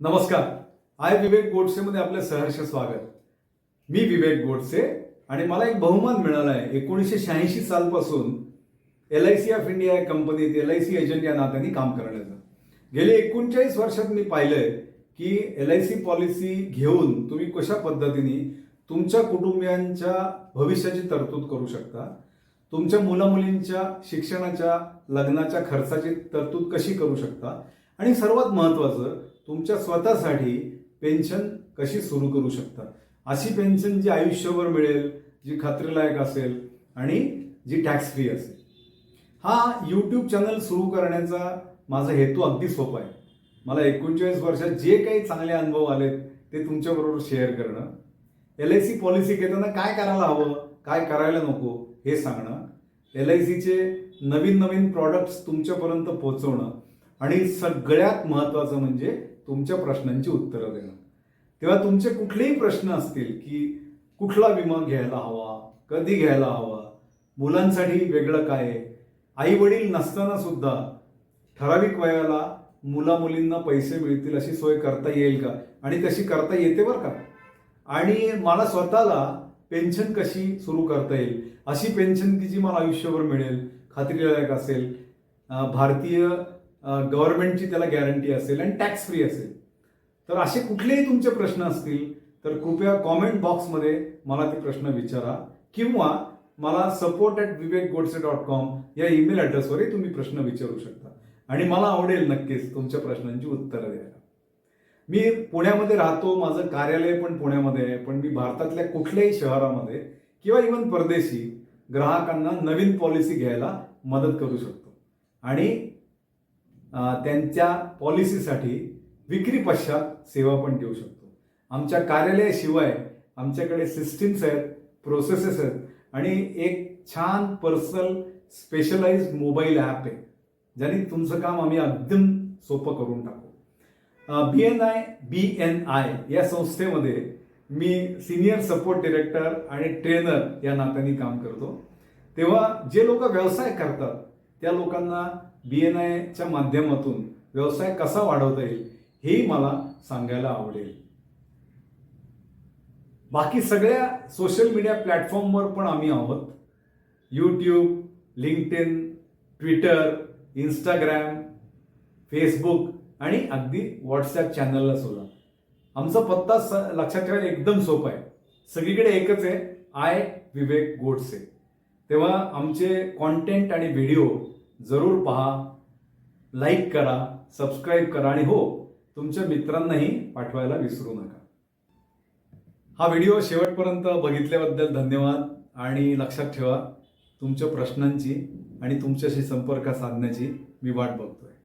नमस्कार. आय विवेक गोडसेमध्ये आपलं सहर्ष स्वागत. मी विवेक गोडसे आणि मला एक बहुमान मिळाला आहे. एकोणीसशे शहाऐंशी सालपासून L I C of India या कंपनीत एल आय सी एजंट या नात्याने काम करण्याचं. गेले एकोणचाळीस वर्षात मी पाहिलंय की एल आय सी पॉलिसी घेऊन तुम्ही कशा पद्धतीने तुमच्या कुटुंबियांच्या भविष्याची तरतूद करू शकता? तुमच्या मुलामुलींच्या शिक्षणाच्या लग्नाच्या खर्चाची तरतूद कशी करू शकता? आणि सर्वात महत्त्वाचं तुमच्या स्वतःसाठी पेन्शन कशी सुरू करू शकता? अशी पेन्शन जी आयुष्यभर मिळेल जी खात्रीलायक असेल आणि जी टॅक्स फ्री असेल. हा यूट्यूब चॅनल सुरू करण्याचा माझा हेतू अगदी सोपा आहे. मला एकोणचाळीस वर्षात जे काही चांगले अनुभव आलेत ते तुमच्याबरोबर शेअर करणं. एल आय सी पॉलिसी घेताना काय करायला हवं काय करायला नको हे सांगणं. एल आय सीचे नवीन नवीन प्रॉडक्ट्स तुमच्यापर्यंत पोहोचवणं. आणि सगळ्यात महत्त्वाचं म्हणजे तुमच्या प्रश्नांची उत्तरं देणं. तेव्हा तुमचे कुठलेही प्रश्न असतील की कुठला विमा घ्यायला हवा कधी घ्यायला हवा मुलांसाठी वेगळं काय आई वडील नसताना सुद्धा ठराविक वयाला मुला मुलींना पैसे मिळतील अशी सोय करता येईल का? आणि तशी करता येते बरं का? आणि मला स्वतःला पेन्शन कशी सुरू करता येईल? अशी पेन्शन की जी मला आयुष्यभर मिळेल खात्रीलायक असेल भारतीय गव्हर्नमेंटची त्याला गॅरंटी असेल आणि टॅक्स फ्री असेल. तर असे कुठलेही तुमचे प्रश्न असतील तर कृपया कॉमेंट बॉक्समध्ये मला ते प्रश्न विचारा किंवा मला support at Vivek Godse dot com या ईमेल ॲड्रेसवरही तुम्ही प्रश्न विचारू शकता. आणि मला आवडेल नक्कीच तुमच्या प्रश्नांची उत्तरं द्यायला. मी पुण्यामध्ये राहतो माझं कार्यालय पण पुण्यामध्ये आहे पण मी भारतातल्या कुठल्याही शहरामध्ये किंवा इवन परदेशी ग्राहकांना नवीन पॉलिसी घ्यायला मदत करू शकतो. आणि त्यांच्या पॉलिसीसाठी विक्री पश्चात सेवा पण देऊ शकतो. आमच्या कार्यालयाशिवाय आमच्याकडे सिस्टीम्स आहेत प्रोसेसेस आहेत आणि एक छान पर्सनल स्पेशलाइज मोबाईल ॲप आहे ज्याने तुमचं काम आम्ही अगदी सोपं करून टाकू. B N I B N I या संस्थेमध्ये मी सिनियर सपोर्ट डिरेक्टर आणि ट्रेनर या नात्याने काम करतो. तेव्हा जे लोक व्यवसाय करतात त्या लोकांना बी एन आयच्या माध्यमातून व्यवसाय कसा वाढवता येईल हेही मला सांगायला आवडेल. बाकी सगळ्या सोशल मीडिया प्लॅटफॉर्मवर पण आम्ही आहोत. YouTube LinkedIn Twitter Instagram Facebook आणि अगदी व्हॉट्सॲप चॅनलला सुद्धा. आमचा पत्ता स लक्षात ठेवायला एकदम सोपा आहे. सगळीकडे एकच आहे आय विवेक गोडसे तेव्हा आमचे कॉन्टेंट आणि व्हिडिओ जरूर पहा लाईक करा सबस्क्राईब करा आणि हो तुमच्या मित्रांनाही पाठवायला विसरू नका. हा व्हिडिओ शेवटपर्यंत बघितल्याबद्दल धन्यवाद आणि लक्षात ठेवा तुमच्या प्रश्नांची आणि तुमच्याशी संपर्क साधण्याची मी वाट बघतोय.